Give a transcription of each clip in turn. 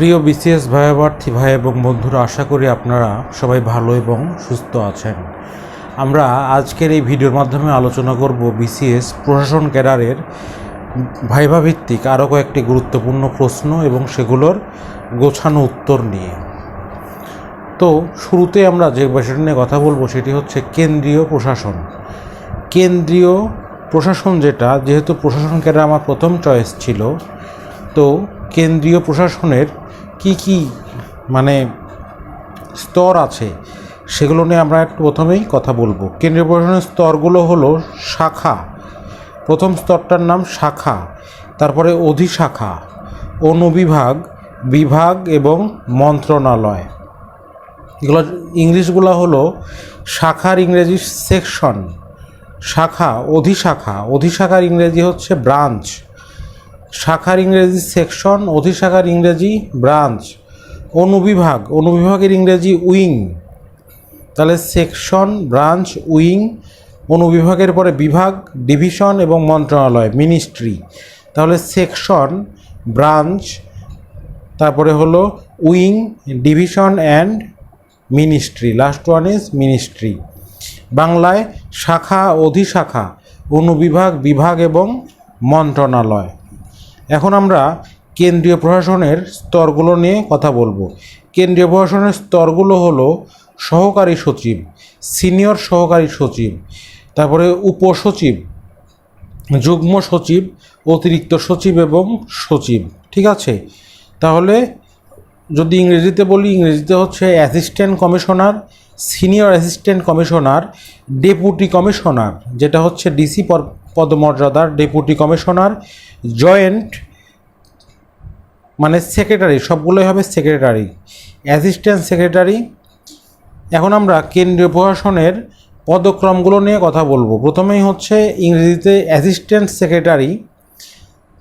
প্রিয় বিসিএস ভাইবার্থী ভাই এবং বন্ধুরা, আশা করি আপনারা সবাই ভালো এবং সুস্থ আছেন। আমরা আজকের এই ভিডিওর মাধ্যমে আলোচনা করব বিসিএস প্রশাসন ক্যাডারের ভাইভা ভিত্তিক আরও কয়েকটি গুরুত্বপূর্ণ প্রশ্ন এবং সেগুলোর গোছানো উত্তর নিয়ে। তো শুরুতে আমরা যে বিষয়টি নিয়ে কথা বলব সেটি হচ্ছে কেন্দ্রীয় প্রশাসন। কেন্দ্রীয় প্রশাসন যেটা, যেহেতু প্রশাসন ক্যাডার আমার প্রথম চয়েস ছিল, তো কেন্দ্রীয় প্রশাসনের কি কি মানে স্তর আছে সেগুলো নিয়ে আমরা একটু প্রথমেই কথা বলব। কেন্দ্রীয় প্রশাসনের স্তরগুলো হলো শাখা। প্রথম স্তরটার নাম শাখা, তারপরে অধিশাখা, অনুবিভাগ, বিভাগ এবং মন্ত্রণালয়। এগুলো ইংলিশগুলো হলো শাখার ইংরেজি সেকশন, শাখা, অধিশাখা। অধিশাখার ইংরেজি হচ্ছে ব্রাঞ্চ। শাখার ইংরেজি সেকশন, অধিশাখার ইংরেজি ব্রাঞ্চ, অনুবিভাগ, অনুবিভাগের ইংরেজি উইং। তাহলে সেকশন, ব্রাঞ্চ, উইং, অনুবিভাগের পরে বিভাগ, ডিভিশন এবং মন্ত্রণালয়, মিনিস্ট্রি। তাহলে সেকশন, ব্রাঞ্চ, তারপরে হলো wing, division and ministry. Last one is ministry. বাংলায় শাখা, অধিশাখা, অনুবিভাগ, বিভাগ এবং মন্ত্রণালয়। এখন আমরা কেন্দ্রীয় প্রশাসনের স্তরগুলো নিয়ে কথা বলব। কেন্দ্রীয় প্রশাসনের স্তরগুলো হলো সহকারী সচিব, সিনিয়র সহকারী সচিব, তারপরে উপসচিব, যুগ্ম সচিব, অতিরিক্ত সচিব এবং সচিব, ঠিক আছে? তাহলে যদি ইংরেজিতে বলি, ইংরেজিতে হচ্ছে assistant commissioner senior assistant commissioner, deputy commissioner, যেটা হচ্ছে ডিসি পদমর্যাদার ডেপুটি কমিশনার, জয়েন্ট মানে সেক্রেটারি, সবগুলোই হবে সেক্রেটারি, অ্যাসিস্ট্যান্ট সেক্রেটারি। এখন আমরা কেন্দ্রীয় প্রশাসনের পদক্রমগুলো নিয়ে কথা বলব। প্রথমেই হচ্ছে ইংরেজিতে অ্যাসিস্ট্যান্ট সেক্রেটারি,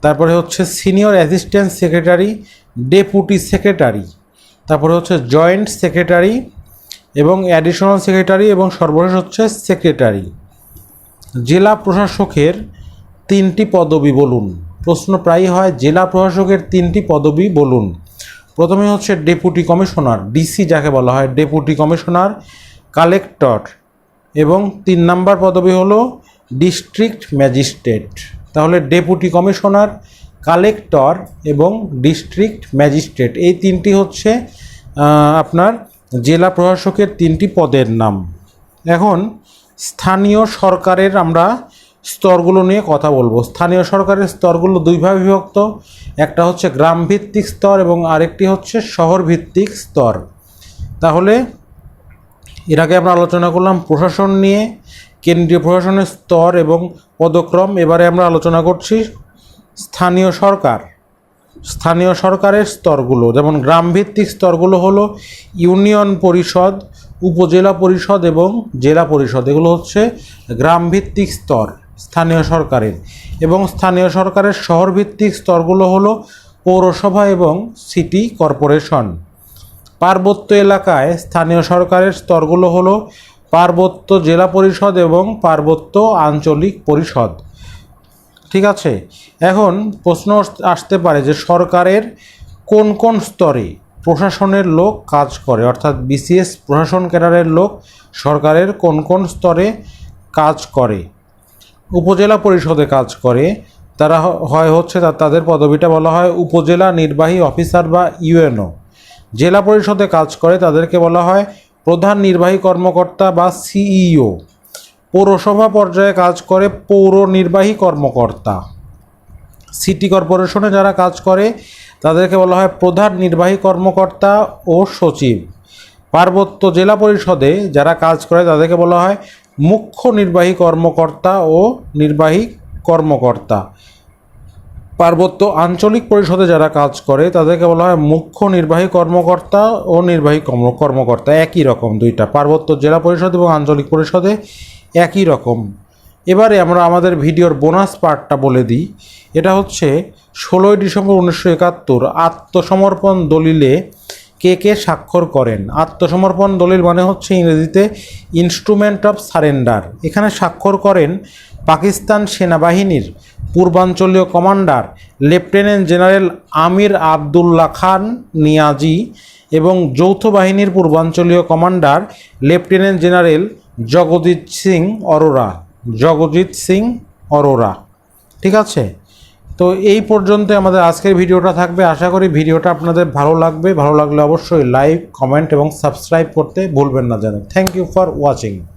তারপরে হচ্ছে senior assistant secretary, deputy secretary, তারপরে হচ্ছে জয়েন্ট সেক্রেটারি এবং অ্যাডিশনাল সেক্রেটারি এবং সর্বশেষ হচ্ছে সেক্রেটারি জেলা প্রশাসকের তিনটি পদবি বলুন। প্রশ্ন প্রায়ই হয়, জেলা প্রশাসকের তিনটি পদবি বলুন। প্রথমে হচ্ছে ডেপুটি কমিশনার ডিসি যাকে বলা হয় ডেপুটি কমিশনার কালেক্টর এবং তিন নাম্বার পদবি হলো ডিস্ট্রিক্ট ম্যাজিস্ট্রেট তাহলে ডেপুটি কমিশনার কালেক্টর এবং ডিস্ট্রিক্ট ম্যাজিস্ট্রেট এই তিনটি হচ্ছে আপনার জেলা প্রশাসকের তিনটি পদের নাম। এখন স্থানীয় সরকারের আমরা স্তরগুলো নিয়ে কথা বলব। স্থানীয় সরকারের স্তরগুলো দুইভাবে বিভক্ত। একটা হচ্ছে গ্রাম ভিত্তিক স্তর এবং আরেকটি হচ্ছে শহর ভিত্তিক স্তর। তাহলে এর আগে আমরা আলোচনা করলাম প্রশাসন নিয়ে, কেন্দ্রীয় প্রশাসনের স্তর এবং পদক্রম। এবারে আমরা আলোচনা করছি স্থানীয় সরকার। স্থানীয় সরকারের স্তরগুলো, যেমন গ্রামভিত্তিক স্তরগুলো হলো ইউনিয়ন পরিষদ, উপজেলা পরিষদ এবং জেলা পরিষদ। এগুলো হচ্ছে গ্রামভিত্তিক স্তর স্থানীয় সরকারের। এবং স্থানীয় সরকারের শহরভিত্তিক স্তরগুলো হলো পৌরসভা এবং সিটি কর্পোরেশন। পার্বত্য এলাকায় স্থানীয় সরকারের স্তরগুলো হলো পার্বত্য জেলা পরিষদ এবং পার্বত্য আঞ্চলিক পরিষদ। ঠিক আছে? এখন প্রশ্ন আসতে পারে যে সরকারের কোন কোন স্তরে প্রশাসনের লোক কাজ করে? অর্থাৎ বিসিএস প্রশাসন ক্যাডারের লোক সরকারের কোন কোন স্তরে কাজ করে? উপজেলা পরিষদে কাজ করে। তারা হয় হচ্ছে তাদের পদবিটা বলা হয় উপজেলা নির্বাহী অফিসার বা ইউএনও। জেলা পরিষদে কাজ করে, তাদেরকে বলা হয় প্রধান নির্বাহী কর্মকর্তা বা সিইও। পৌরসভা পর্যায়ে কাজ করে পৌর নির্বাহী কর্মকর্তা। সিটি কর্পোরেশনে যারা কাজ করে, তাদেরকে বলা হয় প্রধান নির্বাহী কর্মকর্তা ও সচিব। পার্বত্য জেলা পরিষদে যারা কাজ করে, তাদেরকে বলা হয় মুখ্য নির্বাহী কর্মকর্তা ও নির্বাহী কর্মকর্তা। পার্বত্য আঞ্চলিক পরিষদে যারা কাজ করে, তাদেরকে বলা হয় মুখ্য নির্বাহী কর্মকর্তা ও নির্বাহী কর্মকর্তা। একই রকম দুইটা। পার্বত্য জেলা পরিষদ এবং আঞ্চলিক পরিষদে একই রকম। এবারে আমরা আমাদের ভিডিওর বোনাস পার্টটা বলে দিই। এটা হচ্ছে ষোলোই ডিসেম্বর উনিশশো একাত্তর আত্মসমর্পণ দলিলে কে কে স্বাক্ষর করেন। আত্মসমর্পণ দলিল মানে হচ্ছে ইংরেজিতে ইনস্ট্রুমেন্ট অফ সারেন্ডার এখানে স্বাক্ষর করেন পাকিস্তান সেনাবাহিনীর পূর্বাঞ্চলীয় commander, lieutenant general Amir Abdullah Khan Niazi এবং যৌথ বাহিনীর পূর্বাঞ্চলীয় commander, lieutenant general Jagjit Singh Arora. Jagjit Singh Arora. ঠিক আছে? তো এই পর্যন্ত আমাদের আজকের ভিডিওটা থাকবে। আশা করি ভিডিওটা আপনাদের ভালো লাগবে। ভালো লাগলে অবশ্যই লাইক, কমেন্ট এবং সাবস্ক্রাইব করতে ভুলবেন না যেন। Thank you for watching.